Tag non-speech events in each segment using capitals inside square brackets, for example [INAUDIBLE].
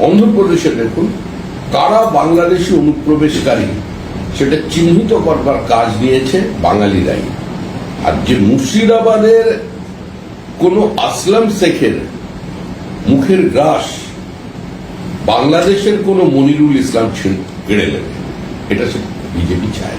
অন্ধ্রপ্রদেশে দেখুন, কারা বাংলাদেশি অনুপ্রবেশকারী, সেটা চিহ্নিত করবার কাজ নিয়েছে বাঙালিরাই। আর যে মুর্শিদাবাদের কোনো আসলাম শেখের মুখের গ্রাস বাংলাদেশের কোনো মনিরুল ইসলাম কেড়ে নেবে। এটা সে বিজেপি চায়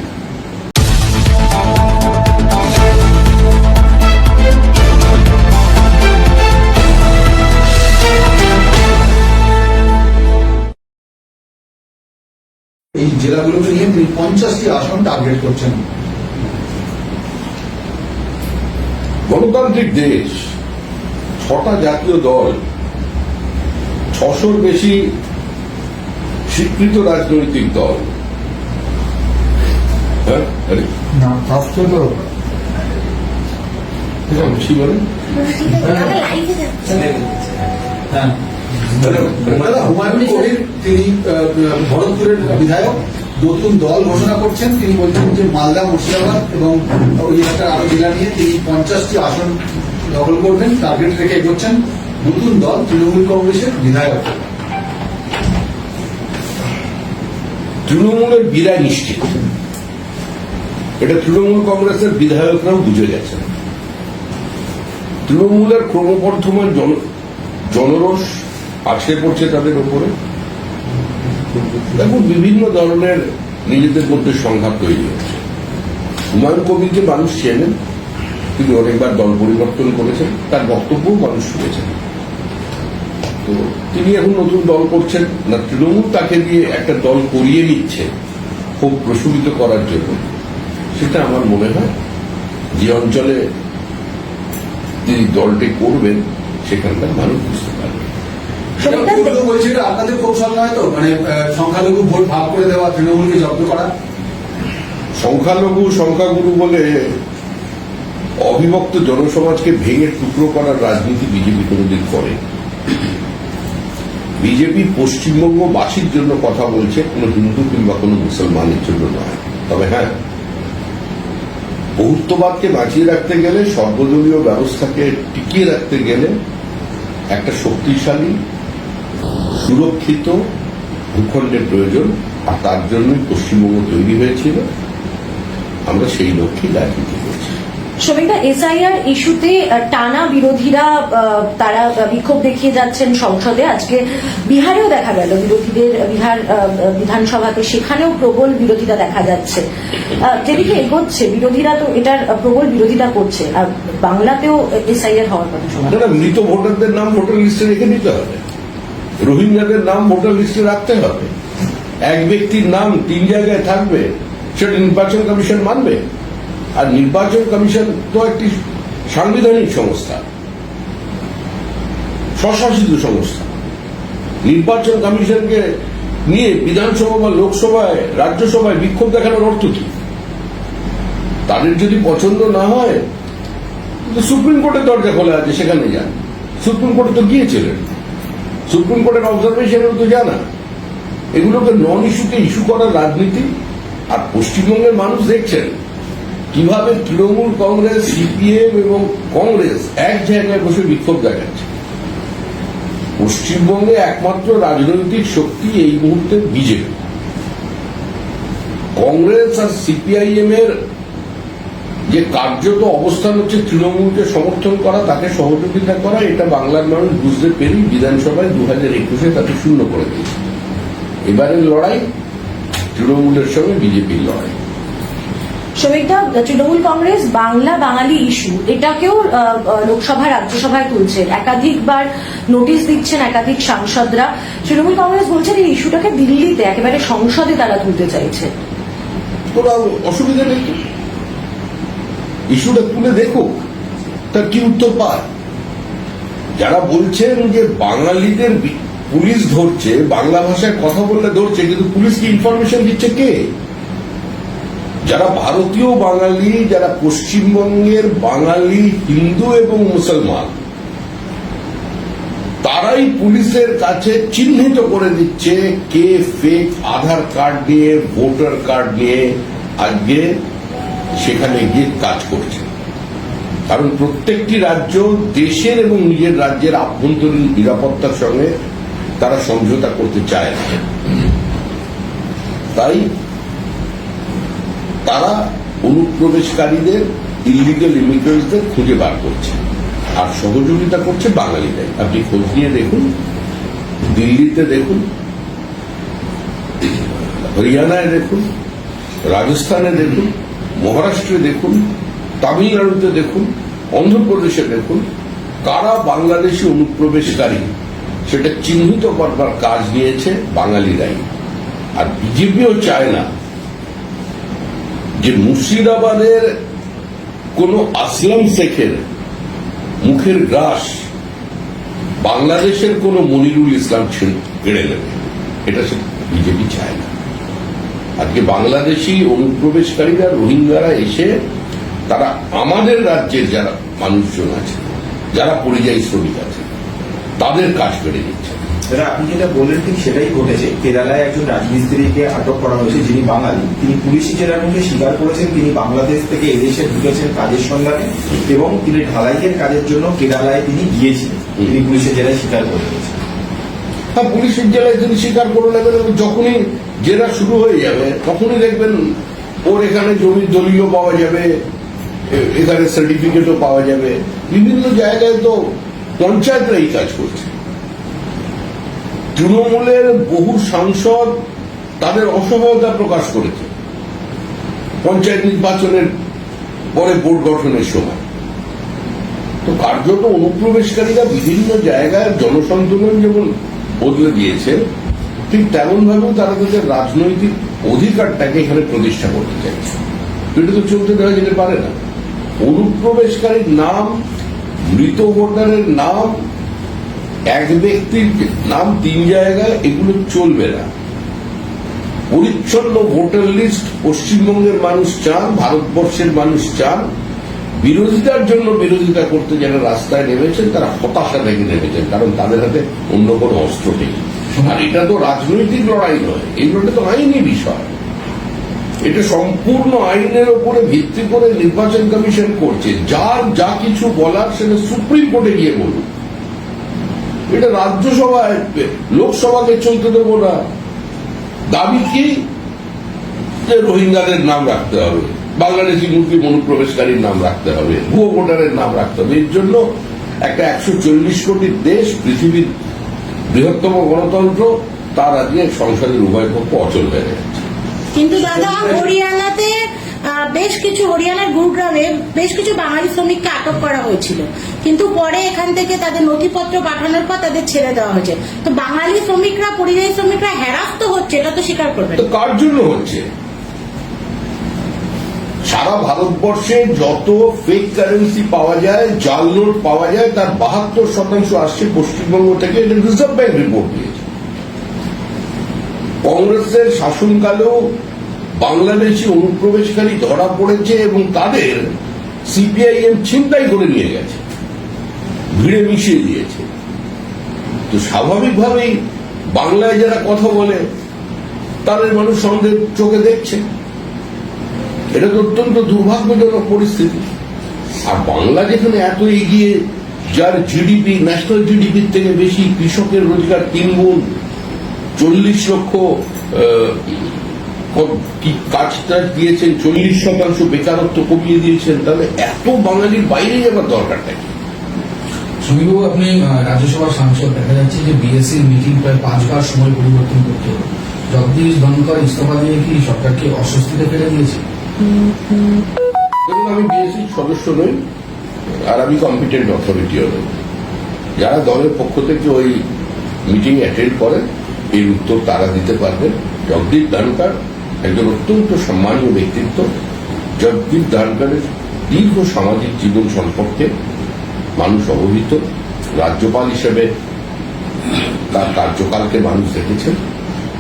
এই জেলাগুলোকে নিয়ে তিনি পঞ্চাশটি আসন টার্গেট করছেন। গণতান্ত্রিক দেশ ছটা জাতীয় দল ছশোর বেশি স্বীকৃত রাজনৈতিক দল। হ্যাঁ। [LAUGHS] দাদা হুমায়ুন কবির, তিনি ভরতপুরের বিধায়ক, নতুন দল ঘোষণা করছেন। তিনি বলছেন যে মালদা মুর্শিদাবাদ এবং ওই আরও জেলা নিয়ে তিনি পঞ্চাশটি আসন দখল করবেন টার্গেট রেখে এগোচ্ছেন নতুন দল তৃণমূল কংগ্রেসের বিধায়ক। তৃণমূলের বিদায় নিশ্চিত। এটা তৃণমূল কংগ্রেসের বিধায়করাও বুঝে গেছেন। তৃণমূলের ক্রমবর্ধমান জন জনরোষ আছড়ে পড়ছে তাদের উপরে। দেখুন, বিভিন্ন ধরনের নিজেদের মধ্যে সংঘাত তৈরি হচ্ছে। হুমায়ুন কবিরকে মানুষ চেনেন, তিনি অনেকবার দল পরিবর্তন করেছেন, তার বক্তব্যও মানুষ শুনেছেন। তো তিনি এখন নতুন দল করছেন না, তৃণমূল তাকে দিয়ে একটা দল করিয়ে নিচ্ছে, খুব প্রশমিত করার জন্য। সেটা আমার মনে হয়, যে অঞ্চলে তিনি দলটি করবেন, সেখানকার মানুষ বলছে এটা আপনাদের কৌশল নয় তো? মানে সংখ্যালঘু ভোট ভাগ করে দেওয়া তৃণমূলকে জব্দ করা? সংখ্যালঘু সংখ্যাগুরু বলে অবিভক্ত জনসমাজকে ভেঙে টুকরো করার রাজনীতি বিজেপি কোনোদিন করে। বিজেপি পশ্চিমবঙ্গবাসীর জন্য কথা বলছে কোনো হিন্দু কিংবা কোনো মুসলমানের জন্য নয়। তবে হ্যাঁ বহুত্ববাদকে বাঁচিয়ে রাখতে গেলে সর্বদলীয় ব্যবস্থাকে টিকিয়ে রাখতে গেলে একটা শক্তিশালী সুরক্ষিত ভূখণ্ডের প্রয়োজন আর তার জন্যই পশ্চিমবঙ্গ তৈরি হয়েছিল। আমরা সেই লক্ষ্যেই রাজনীতি করছি শ্রমিকদা এসআইআর ইস্যুতে টানা বিরোধীরা তারা বিক্ষোভ দেখিয়ে যাচ্ছেন সংসদে। আজকে বিহারেও দেখা গেল বিরোধীদের বিহার বিধানসভাতে সেখানেও প্রবল বিরোধিতা দেখা যাচ্ছে। যেদিকে এগোচ্ছে বিরোধীরা তো এটার প্রবল বিরোধিতা করছে। আর বাংলাতেও এসআইআর হওয়ার কথা শোনা মৃত ভোটারদের নাম ভোটার লিস্টে রেখে দিতে হবে। রোহিঙ্গাদের নাম ভোটার লিস্টে রাখতে হবে। এক ব্যক্তির নাম তিন জায়গায় থাকবে, সেটা নির্বাচন কমিশন মানবে। আর নির্বাচন কমিশন তো একটি সাংবিধানিক সংস্থা, স্বশাসিত সংস্থা। নির্বাচন কমিশনকে নিয়ে বিধানসভা বা লোকসভায়, রাজ্যসভায় বিক্ষোভ দেখানোর অর্থ কি? তাদের যদি পছন্দ না হয় সুপ্রিম কোর্টের দরজা খোলা আছে, সেখানে যান। সুপ্রিম কোর্টে তো গিয়েছিলেন। সুপ্রিম কোর্টের অবজারভেশনেও তো জানা। এগুলোকে নন ইস্যুকে ইস্যু করার রাজনীতি আর পশ্চিমবঙ্গের মানুষ দেখছেন। কীভাবে তৃণমূল কংগ্রেস, সিপিএম এবং কংগ্রেস এক জায়গায় বসে বিক্ষোভ দেখাচ্ছে। পশ্চিমবঙ্গে একমাত্র রাজনৈতিক শক্তি এই মুহূর্তে বিজেপি। কংগ্রেস আর সিপিআইএম এর যে কার্যত অবস্থান হচ্ছে তৃণমূলকে সমর্থন করা তাকে সহযোগিতা করা এটা বাংলার মানুষ বুঝতে পেরেই বিধানসভায় দু হাজার একুশে তাকে শূন্য করে দিয়েছে। এবারের লড়াই তৃণমূলের সঙ্গে বিজেপির লড়াই। শ্রমিকদা তৃণমূল কংগ্রেস বাংলা বাঙালি ইস্যু এটাকেও লোকসভা রাজ্যসভায় তুলছে। একাধিকবার নোটিশ দিচ্ছেন একাধিক সাংসদরা। তৃণমূল কংগ্রেস বলছে এই ইস্যুটাকে দিল্লিতে একেবারে সংসদে তারা তুলতে চাইছে। অসুবিধা নেই ইস্যুটা তুলে দেখো, তার কি উত্তর পায়? যারা বলছেন যে বাঙালিদের পুলিশ ধরছে, বাংলা ভাষায় কথা বললে ধরছে, কিন্তু পুলিশকে ইনফরমেশন দিচ্ছে কে? যারা ভারতীয় বাঙালি, যারা পশ্চিমবঙ্গের বাঙালি, হিন্দু এবং মুসলমান, তারাই পুলিশের কাছে চিহ্নিত করে দিচ্ছে কে ফেক আধার কার্ড নিয়ে ভোটার কার্ড নিয়ে, আজকে সেখানে গিয়ে কাজ করছে। কারণ প্রত্যেকটি রাজ্য দেশের এবং নিজের রাজ্যের আভ্যন্তরীণ নিরাপত্তার সঙ্গে তারা সমঝোতা করতে চায় না। তাই তারা অনুপ্রবেশকারীদের ইলিগাল ইমিগ্রেন্টদের খুঁজে বার করছে। আর সহযোগিতা করছে বাঙালিরাই আপনি খোঁজ নিয়ে দেখুন, দিল্লিতে দেখুন, হরিয়ানায় দেখুন, রাজস্থানে দেখুন মহারাষ্ট্রে দেখুন, তামিলনাড়ুতে দেখুন, অন্ধ্রপ্রদেশে দেখুন, কারা বাংলাদেশি অনুপ্রবেশকারী, সেটা চিহ্নিত করবার কাজ নিয়েছে বাঙালিরাই। আর বিজেপিও চায় না যে মুর্শিদাবাদের কোন আসলাম শেখের মুখের গ্রাস বাংলাদেশের কোন মনিরুল ইসলাম কেড়ে নেবে। এটা সে বিজেপি চায় না। আজকে বাংলাদেশি অনুপ্রবেশকারীরা রোহিঙ্গারা এসে তারা আমাদের রাজ্যের যারা মানুষজন আছে যারা পরিযায়ী শ্রমিক আছে তাদের কাজ করে দিচ্ছে। আপনি যেটা বললেন ঠিক সেটাই ঘটেছে। কেরালায় একজন রাজমিস্ত্রিকে আটক করা হয়েছে যিনি বাঙালি। তিনি পুলিশি জেলার মুখে স্বীকার করেছেন তিনি বাংলাদেশ থেকে এদেশে ঢুকেছেন কাজের সন্ধানে এবং তিনি ঢালাইয়ের কাজের জন্য কেরালায় তিনি গিয়েছিলেন। তিনি পুলিশের জেলায় স্বীকার করে দিয়েছেন হ্যাঁ পুলিশের জেলায় যদি স্বীকার করে নেবেন যখনই জেলা শুরু হয়ে যাবে, তখনই দেখবেন ওর এখানে জমির দলিল পাওয়া যাবে এখানে সার্টিফিকেটও পাওয়া যাবে। বিভিন্ন জায়গায় তো পঞ্চায়েতরা এই কাজ করছে। তৃণমূলের বহু সাংসদ তাদের অসহায়তা প্রকাশ করেছে। পঞ্চায়েত নির্বাচনের পরে বোর্ড গঠনের সময়। তো কার্যত অনুপ্রবেশকারীরা বিভিন্ন জায়গায় জনসন্তুলন যেমন বদলে দিয়েছে ঠিক তেমন ভাবেও তারা তাদের রাজনৈতিক অধিকারটাকে এখানে প্রতিষ্ঠা করতে চাইছে। এটা তো চলতে দেওয়া যেতে পারে না। অনুপ্রবেশকারীর নাম, মৃত ভোটারের নাম, এক ব্যক্তির নাম তিন জায়গায়, এগুলো চলবে না। পরিচ্ছন্ন ভোটার লিস্ট, পশ্চিমবঙ্গের মানুষ চান, ভারতবর্ষের মানুষ চান। বিরোধিতার জন্য বিরোধিতা করতে যারা রাস্তায় নেমেছেন, তারা হতাশা থেকে নেমেছেন, কারণ তাদের হাতে অন্য কোনো অস্ত্র নেই। আর এটা তো রাজনৈতিক লড়াই নয় এইগুলো তো আইনি বিষয়। এটা সম্পূর্ণ আইনের উপরে ভিত্তি করে নির্বাচন কমিশন করছে। যার যা কিছু বলার সেটা সুপ্রিম কোর্টে গিয়ে বলুন এটা রাজ্যসভায়, লোকসভাকে চলতে দেবো না। দাবি কি? যে রোহিঙ্গাদের নাম রাখতে হবে। বাংলাদেশি মুসলিম অনুপ্রবেশকারীর নাম রাখতে হবে। ভুয়ো ভোটারের নাম রাখতে হবে। এর জন্য একটা একশো চল্লিশ কোটি দেশ, পৃথিবীর বৃহত্তম গণতন্ত্র তার আজকে সংসদের উভয় পক্ষ অচল হয়ে যাচ্ছে কিন্তু দাদা হরিয়ানাতে বেশ কিছু হরিয়ানার গুরুগ্রামে বেশ কিছু বাঙালি শ্রমিককে আটক করা হয়েছিল। কিন্তু পরে এখান থেকে তাদের নথিপত্র পাঠানোর পর তাদের ছেড়ে দেওয়া হয়েছে। তো বাঙালি শ্রমিকরা পরিযায়ী শ্রমিকরা হ্যারাস তো হচ্ছে এটা তো স্বীকার করবে কার জন্য হচ্ছে? সারা ভারতবর্ষে যত ফেক কারেন্সি পাওয়া যায় জাল নোট পাওয়া যায়, তার বাহাত্তর শতাংশ আসছে পশ্চিমবঙ্গ থেকে, এটা রিজার্ভ ব্যাংক রিপোর্ট দিয়েছে। কংগ্রেসের শাসনকালেও বাংলাদেশি অনুপ্রবেশকারী ধরা পড়েছে এবং তাদের সিপিআইএম ছিনতাই করে নিয়ে গেছে, ভিড়ে মিশিয়ে দিয়েছে। তো স্বাভাবিকভাবেই বাংলায় যারা কথা বলে, তাদের মানুষ সন্দেহ চোখে দেখছে। এটা তো অত্যন্ত দুর্ভাগ্যজনক পরিস্থিতি। আর বাংলা যেখানে এত এগিয়ে যার জিডিপি ন্যাশনাল জিডিপির থেকে বেশি কৃষকের রোজগার তিন গুণ চল্লিশ লক্ষ আহ, কি কাজ টাজ দিয়েছেন চল্লিশ শতাংশ বেকারত্ব কমিয়ে দিয়েছেন তাহলে এত বাঙালির বাইরে যাবার দরকারটা কি? সমীবাবু আপনি রাজ্যসভার সাংসদ দেখা যাচ্ছে যে বিএসসির মিটিং প্রায় পাঁচবার সময় পরিবর্তন করতে হলো জগদীশ ধনকর ইস্তফা দিয়ে কি সরকারকে অস্বস্তিতে ফেলে দিয়েছে? আমি বিএসসি সদস্য নই, আর আমি কম্পিটেন্ট অথরিটিও নই। যারা দলের পক্ষ থেকে ওই মিটিং অ্যাটেন্ড করেন এর উত্তর তারা দিতে পারবেন। জগদীপ ধনকর একজন অত্যন্ত সম্মানীয় ব্যক্তিত্ব। জগদীপ ধনকরের দীর্ঘ সামাজিক জীবন সম্পর্কে মানুষ অবহিত। রাজ্যপাল হিসেবে তার কার্যকালকে মানুষ দেখেছেন।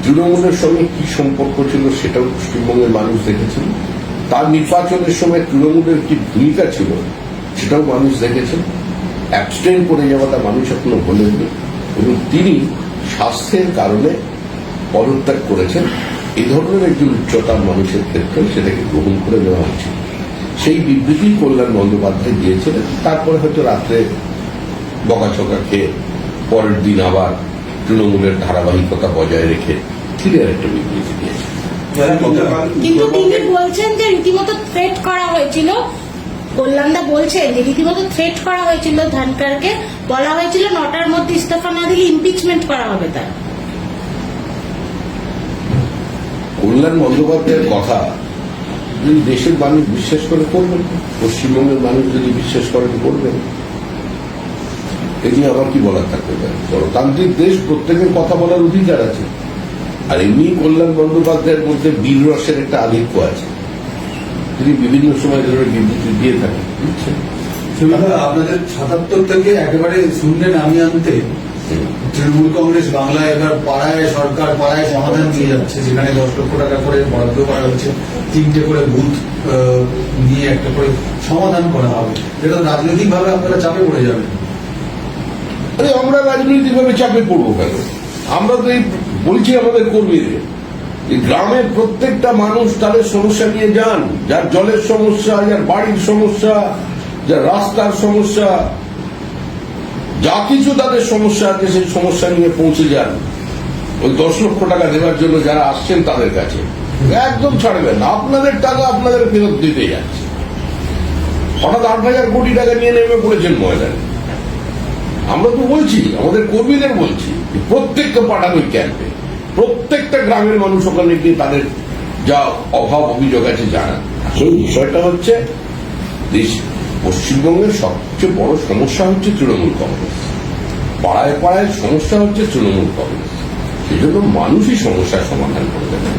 তৃণমূলের সঙ্গে কি সম্পর্ক ছিল সেটাও পশ্চিমবঙ্গের মানুষ দেখেছেন। তার নির্বাচনের সময় তৃণমূলের কি ভূমিকা ছিল, সেটাও মানুষ দেখেছেন। অ্যাবস্টেন করে যাওয়াটা মানুষ এখনও ভোলেননি এবং তিনি স্বাস্থ্যের কারণে পদত্যাগ করেছেন। এই ধরনের একজন উচ্চতার মানুষের ক্ষেত্রে সেটাকে গ্রহণ করে নেওয়া উচিত। সেই বিবৃতি কল্যাণ বন্দ্যোপাধ্যায় দিয়েছিলেন, তারপরে হয়তো রাত্রে বকাছকা খেয়ে পরের দিন আবার তৃণমূলের ধারাবাহিকতা বজায় রেখে ক্লিয়ার একটা বিবৃতি দিয়েছে যারা গতকাল কিন্তু তিনি বলছেন যে রীতিমতো থ্রেট করা হয়েছিল। কল্যাণদা বলছেন যে রীতিমতো থ্রেট করা হয়েছিল ধানকারকে। বলা হয়েছিল নটার মধ্যে ইস্তফা না দিলে ইমপিচমেন্ট করা হবে তার। কল্যাণ বন্দ্যোপাধ্যায়ের কথা যদি দেশের মানুষ বিশ্বাস করে করবেন, পশ্চিমবঙ্গের মানুষ যদি বিশ্বাস করেন করবেন। এ নিয়ে আবার কি বলার থাকতে পারে? গণতান্ত্রিক দেশ প্রত্যেকের কথা বলার অধিকার আছে। আর এমনি কল্যাণ বন্দ্যোপাধ্যায়ের মধ্যে বীর রসের একটা আধিক্য আছে। তিনি বিভিন্ন সময় ধরে বিবৃতি দিয়ে থাকেন বুঝছেন? আপনাদের সাতাত্তর থেকে একেবারে শূন্যে নামিয়ে আনতে তৃণমূল কংগ্রেস বাংলায় এবার পাড়ায় সরকার পাড়ায় সমাধান দিয়ে যাচ্ছে যেখানে দশ লক্ষ টাকা করে বরাদ্দ করা হচ্ছে তিনটে করে বুথ নিয়ে একটা করে সমাধান করা হবে। যেটা রাজনৈতিক ভাবে আপনারা চাপে পড়ে যাবেন। আরে আমরা রাজনৈতিকভাবে চাপে পড়ব কেন? আমরা তো এই বলছি আমাদের কর্মীদের এই গ্রামের প্রত্যেকটা মানুষ তাদের সমস্যা নিয়ে যান, যার জলের সমস্যা, যার বাড়ির সমস্যা, যার রাস্তার সমস্যা, যা কিছু তাদের সমস্যা আছে সেই সমস্যা নিয়ে পৌঁছে যান। ওই দশ লক্ষ টাকা দেওয়ার জন্য যারা আসছেন তাদের কাছে, একদম ছাড়বেন আপনাদের টাকা আপনাদের ফেরত দিতে যাচ্ছে। হঠাৎ আট হাজার কোটি টাকা নিয়ে নেমে পড়েছেন ময়দানে। আমরা তো বলছি, আমাদের কর্মীদের বলছি, যে প্রত্যেককে ওই ক্যাম্পে। প্রত্যেকটা গ্রামের মানুষ ওখানে গিয়ে তাদের যা অভাব অভিযোগ আছে জানান। আসল বিষয়টা হচ্ছে দেশ পশ্চিমবঙ্গের সবচেয়ে বড় সমস্যা হচ্ছে তৃণমূল কংগ্রেস। পাড়ায় পাড়ায় সমস্যা হচ্ছে তৃণমূল কংগ্রেস। সেই জন্য মানুষই সমস্যার সমাধান করে দেবে।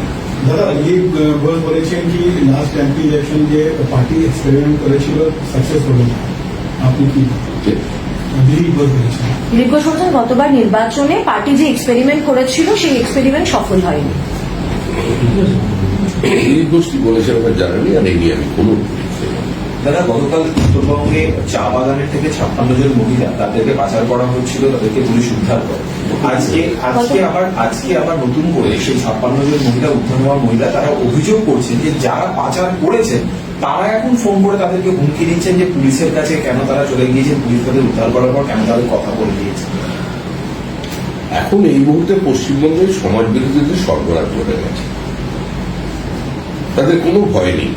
দাদা বল বলেছেন কি লাস্ট এমপি ইলেকশন যে পার্টি এক্সপেরিমেন্ট করেছিল সাকসেস হলো আপনি কি দিলীপ ঘোষ বলছেন গতবার নির্বাচনে পার্টি যে এক্সপেরিমেন্ট করেছিল সেই এক্সপেরিমেন্ট সফল হয়নি। আমার জানা নেই আর এই আমি কোনো দাদা গতকাল উত্তরবঙ্গে চা বাগানের থেকে ছাপ্পান্ন জন মহিলা তাদেরকে পাচার করা হচ্ছিল তাদেরকে পুলিশ উদ্ধার করে। আজকে আজকে আবার আজকে আবার নতুন করে সেই ছাপ্পান্ন জন মহিলা উদ্ধার হওয়া মহিলা তারা অভিযোগ করছেন যে যারা পাচার করেছেন তারা এখন ফোন করে তাদেরকে হুমকি দিচ্ছেন যে পুলিশের কাছে কেন তারা চলে গিয়েছেন পুলিশ তাদের উদ্ধার করার পর কেন তাদের কথা বলে দিয়েছে। এখন এই মুহূর্তে পশ্চিমবঙ্গে সমাজ বিরোধীদের সরবরাহ করে গেছে। তাদের কোনো ভয় নেই।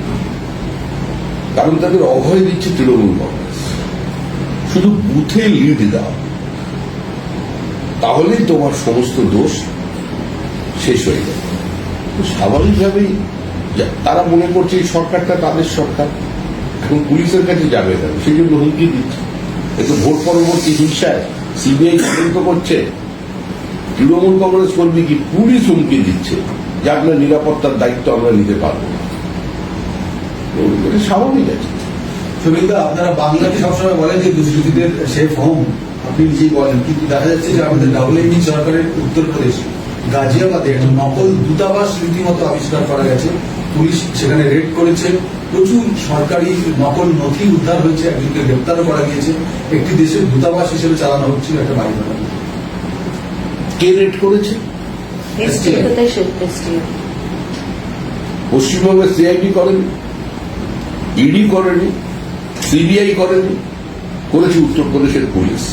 কারণ তাদের অভয় দিচ্ছে তৃণমূল কংগ্রেস। শুধু বুথে লিড দাও তাহলেই তোমার সমস্ত দোষ শেষ হয়ে যাবে। স্বাভাবিকভাবেই তারা মনে করছে এই সরকারটা তাদের সরকার, এখন পুলিশের কাছে যাবে না সেই জন্য হুমকি দিচ্ছে। এ তো ভোট পরবর্তী হিংসায় সিবিআই তদন্ত করছে, তৃণমূল কংগ্রেস কর্মী কি পুলিশ হুমকি দিচ্ছে, যে আপনার নিরাপত্তার দায়িত্ব আমরা নিতে পারব স্বাভাবিক আছে। সুবিধা আপনারা বাংলাকে সবসময় বলেন যে দুষ্কৃতীদের সেফ হোম আপনি নিজেই বলেন কিন্তু দেখা যাচ্ছে যে আমাদের ডাবল ইঞ্জিন সরকারের উত্তরপ্রদেশ গাজিয়াবাদে একটা নকল দূতাবাস রীতিমতো আবিষ্কার করা গেছে। পুলিশ সেখানে রেড করেছে। প্রচুর সরকারি নকল নথি উদ্ধার হয়েছে একজনকে গ্রেপ্তারও করা গিয়েছে। একটি দেশের দূতাবাস হিসেবে চালানো হচ্ছিল একটা বাড়ি ভাড়া। কে রেড করেছে? পশ্চিমবঙ্গের সিআইডি করেনি ইডি করেনি সিবিআই করেনি করেছে উত্তরপ্রদেশের পুলিশ।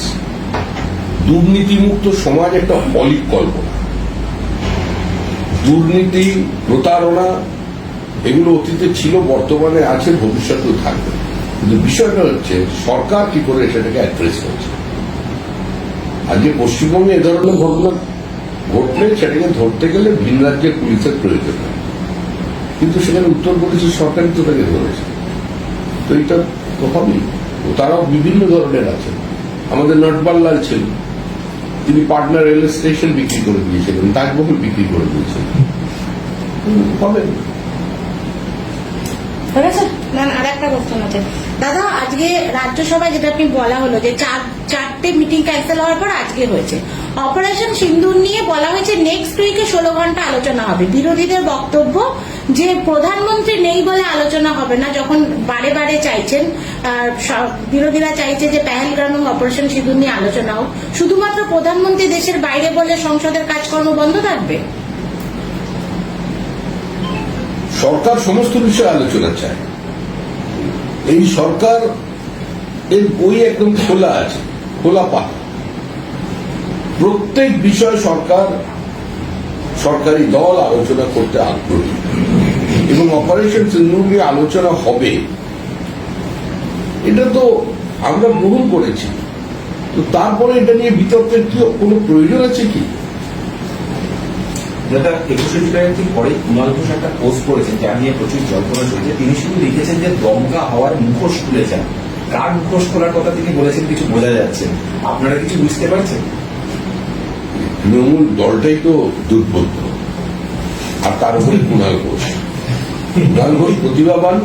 দুর্নীতিমুক্ত সমাজ একটা অলিক কল্পনা দুর্নীতি, প্রতারণা, এগুলো অতীতে ছিল, বর্তমানে আছে, ভবিষ্যতেও থাকবে। কিন্তু বিষয়টা হচ্ছে, সরকার কি করে সেটাকে অ্যাড্রেস করছে? আজকে পশ্চিমবঙ্গে এ ধরনের ঘটনা ঘটলে, সেটাকে ধরতে গেলে ভিন রাজ্যের পুলিশের প্রয়োজন কিন্তু সেখানে উত্তরপ্রদেশের সরকারই তো তাকে ধরেছে। তো এটা তো হবেই। তারাও বিভিন্ন ধরনের আছে আমাদের নটবাল্লাল ছিল তিনি পাটনা রেল স্টেশন বিক্রি করে দিয়েছিলেন, তাজমহল বিক্রি করে দিয়েছিলেন। দাদা, আজকে রাজ্যসভায় যেটা আপনি বলা হলো যে চার, চারটে মিটিং ক্যান্সেল হওয়ার পর আজকে হয়েছে। অপারেশন সিন্দুর নিয়ে বলা হয়েছে নেক্সট উইকে ষোলো ঘণ্টা আলোচনা হবে। বিরোধীদের বক্তব্য যে প্রধানমন্ত্রী নেই বলে আলোচনা হবে না, যখন বারে বারে চাইছেন বিরোধীরা চাইছে যে পেহেলগ্রাম এবং অপারেশন সিঁদুর নিয়ে আলোচনা হোক, শুধুমাত্র প্রধানমন্ত্রী দেশের বাইরে বলে সংসদের কাজকর্ম বন্ধ থাকবে? সরকার সমস্ত বিষয়ে আলোচনা চায়। এই সরকার, এর বই একদম খোলা আছে, খোলা পাতা। প্রত্যেক বিষয় সরকার, সরকারি দল আলোচনা করতে আগ্রহী। এবং অপারেশন সিন্দুর নিয়ে আলোচনা হবে। এটা তো আমরা গ্রহণ করেছি। তো তারপরে এটা নিয়ে বিতর্কের কি কোনো প্রয়োজন আছে কি? যেটা একুশে জুলাই ঠিক পরে কুণাল ঘোষ একটা পোস্ট করেছেন যা নিয়ে প্রচুর জল্পনা চলছে। তিনি শুধু লিখেছেন যে দমকা হওয়ার মুখোশ খুলেছেন। কার মুখোশ খোলার কথা তিনি বলেছেন কিছু বোঝা যাচ্ছে। আপনারা কিছু বুঝতে পারছেন? তৃণমূল দলটাই তো দুর্বোধ্য আর তার উপরে কুণাল ঘোষ। কুণাল ঘোষ প্রতিভাবান।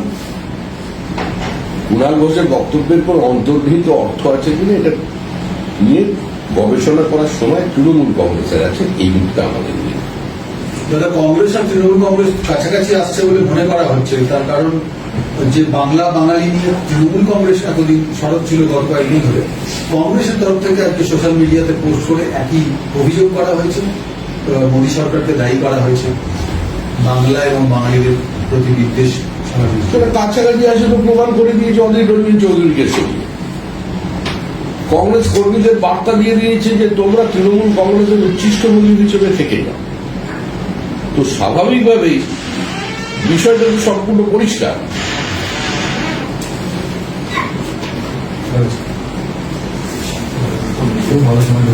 কুণাল ঘোষের বক্তব্যের পর অন্তর্নিহিত অর্থ আছে কিনা এটা নিয়ে গবেষণা করার সময় তৃণমূল কংগ্রেসের আছে, এই মুহূর্তে আমাদের নেই দাদা, কংগ্রেস আর তৃণমূল কংগ্রেস কাছাকাছি আসছে বলে মনে করা হচ্ছে। তার কারণ যে বাংলা বাঙালি নিয়ে তৃণমূল কংগ্রেস এতদিন সরব ছিল গত কয়েকদিন ধরে, কংগ্রেসের তরফ থেকে আজকে সোশ্যাল মিডিয়াতে পোস্ট করে একই অভিযোগ করা হয়েছে। মোদী সরকারকে দায়ী করা হয়েছে। বাংলা এবং বাঙালিদের প্রতি বিদ্বেষ স্বাভাবিক সেটা আসে তো প্রমাণ করে দিয়েছে অধীর রঞ্জন চৌধুরীকে সঙ্গে কংগ্রেস কর্মীদের বার্তা দিয়ে দিয়েছে যে তোমরা তৃণমূল কংগ্রেসের উচ্ছিষ্ট মূল্য হিসেবে থেকে যাও। তো স্বাভাবিকভাবেই বিষয়টা তো সম্পূর্ণ পরিষ্কার। ভালো সময়